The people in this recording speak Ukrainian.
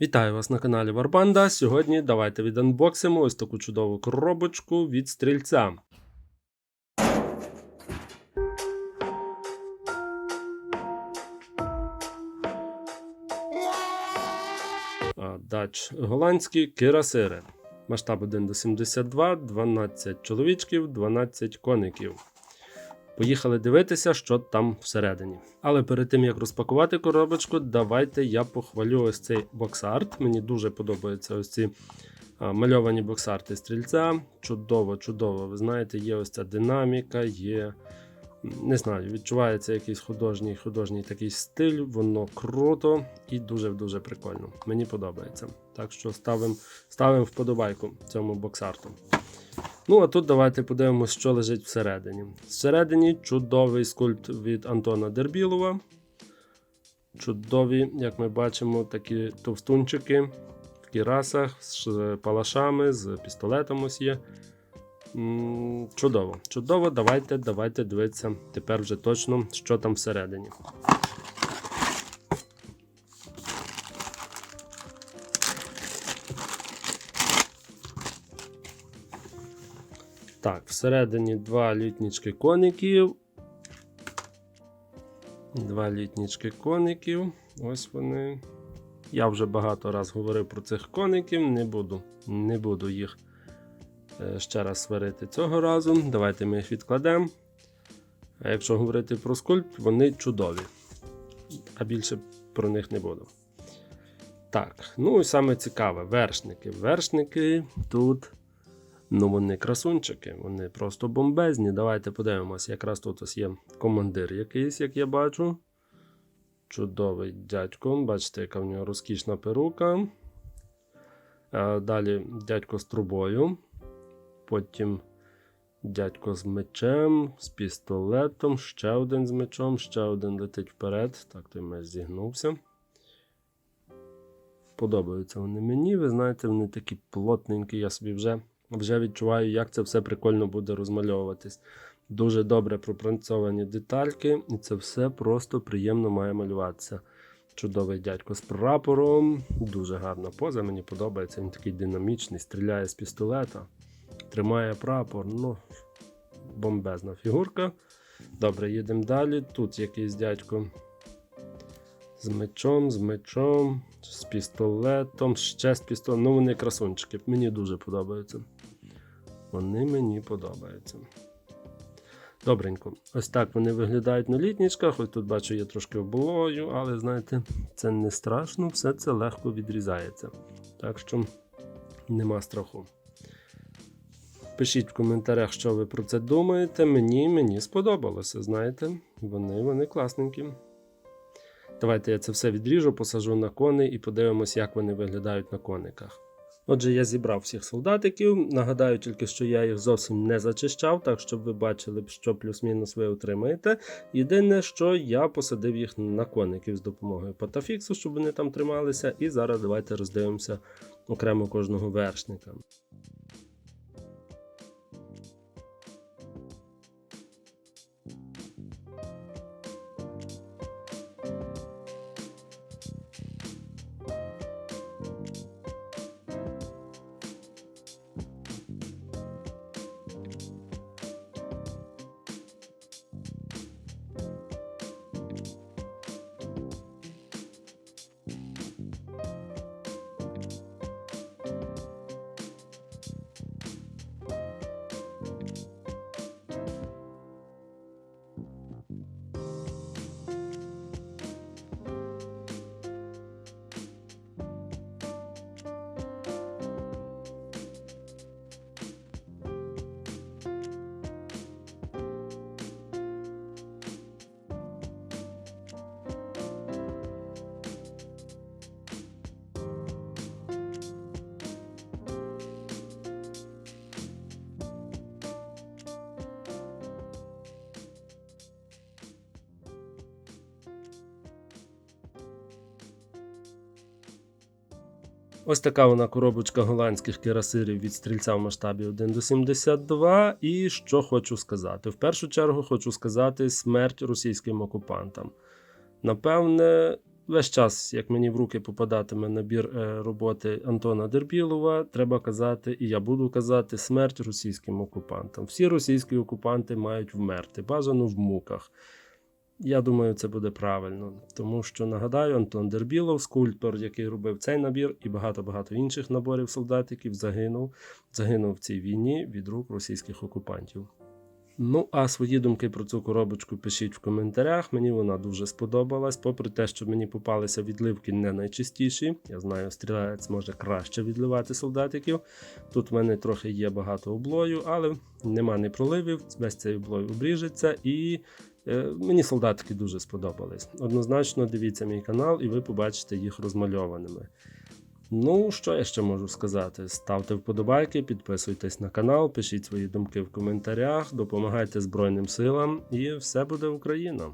Вітаю вас на каналі Варбанда. Сьогодні давайте віданбоксимо ось таку чудову коробочку від стрільця. Дач голландські кирасири. Масштаб 1 до 72, 12 чоловічків, 12 коників. Поїхали дивитися, що там всередині. Але перед тим як розпакувати коробочку, давайте я похвалю ось цей боксарт. Мені дуже подобаються ось ці мальовані боксарти стрільця. Чудово, чудово. Ви знаєте, є ось ця динаміка, є. Не знаю, відчувається якийсь художній художній такий стиль, воно круто і дуже-дуже прикольно. Мені подобається. Так що ставимо ставим вподобайку цьому боксарту. Ну, а тут давайте подивимося, що лежить всередині. Всередині чудовий скульпт від Антона Дербілова. Чудові, як ми бачимо, такі товстунчики в кірасах з палашами, з пістолетом ось є. Чудово, чудово, давайте, давайте дивитися тепер вже точно, що там всередині. Так, всередині два літнічки коників. Два літнічки коників. Ось вони. Я вже багато раз говорив про цих коників, не буду, не буду їх е, ще раз сварити цього разу. Давайте ми їх відкладемо. А якщо говорити про скульпт, вони чудові. А більше про них не буду. Так, ну і саме цікаве, вершники. Вершники тут. Ну, вони красунчики, вони просто бомбезні. Давайте подивимося. Якраз тут ось є командир якийсь, як я бачу. Чудовий дядько. Бачите, яка в нього розкішна перука. Далі дядько з трубою. Потім дядько з мечем, з пістолетом, ще один з мечом, ще один летить вперед. Так, той меч зігнувся. Подобаються вони мені. Ви знаєте, вони такі плотненькі, я собі вже вже відчуваю, як це все прикольно буде розмальовуватись. Дуже добре пропрацьовані детальки, і це все просто приємно має малюватися. Чудовий дядько з прапором, дуже гарна поза, мені подобається. Він такий динамічний, стріляє з пістолета, тримає прапор. Ну, бомбезна фігурка. Добре, їдемо далі. Тут якийсь дядько з мечом, з мечом, з пістолетом, ще з пістолетом. Ну, вони красунчики. Мені дуже подобаються. Вони мені подобаються. Добренько. Ось так вони виглядають на літнічках. Ось тут бачу, є трошки оболою, але знаєте, це не страшно, все це легко відрізається. Так що нема страху. Пишіть в коментарях, що ви про це думаєте. Мені мені сподобалося, знаєте, вони, вони класненькі. Давайте я це все відріжу, посажу на коней і подивимось, як вони виглядають на кониках. Отже, я зібрав всіх солдатиків. Нагадаю тільки, що я їх зовсім не зачищав, так щоб ви бачили, що плюс-мінус ви отримаєте. Єдине, що я посадив їх на коників з допомогою патафіксу, щоб вони там трималися. І зараз давайте роздивимося окремо кожного вершника. Ось така вона коробочка голландських кірасирів від стрільця в масштабі 1 до 72. І що хочу сказати? В першу чергу хочу сказати смерть російським окупантам. Напевне, Весь час, як мені в руки попадатиме набір е, роботи Антона Дербілова, треба казати, і я буду казати, смерть російським окупантам. Всі російські окупанти мають вмерти, бажано в муках. Я думаю, це буде правильно, тому що нагадаю, Антон Дербілов, скульптор, який робив цей набір і багато-багато інших наборів солдатиків, загинув. Загинув в цій війні від рук російських окупантів. Ну, а свої думки про цю коробочку пишіть в коментарях. Мені вона дуже сподобалась. Попри те, що мені попалися відливки не найчастіші. Я знаю, стрілець може краще відливати солдатиків. Тут в мене трохи є багато облою, але нема не проливів, весь цей облой обріжеться і. Е, Мені солдатики дуже сподобались. Однозначно дивіться мій канал, і ви побачите їх розмальованими. Ну, що я ще можу сказати? Ставте вподобайки, підписуйтесь на канал, пишіть свої думки в коментарях, допомагайте Збройним силам, і все буде Україна!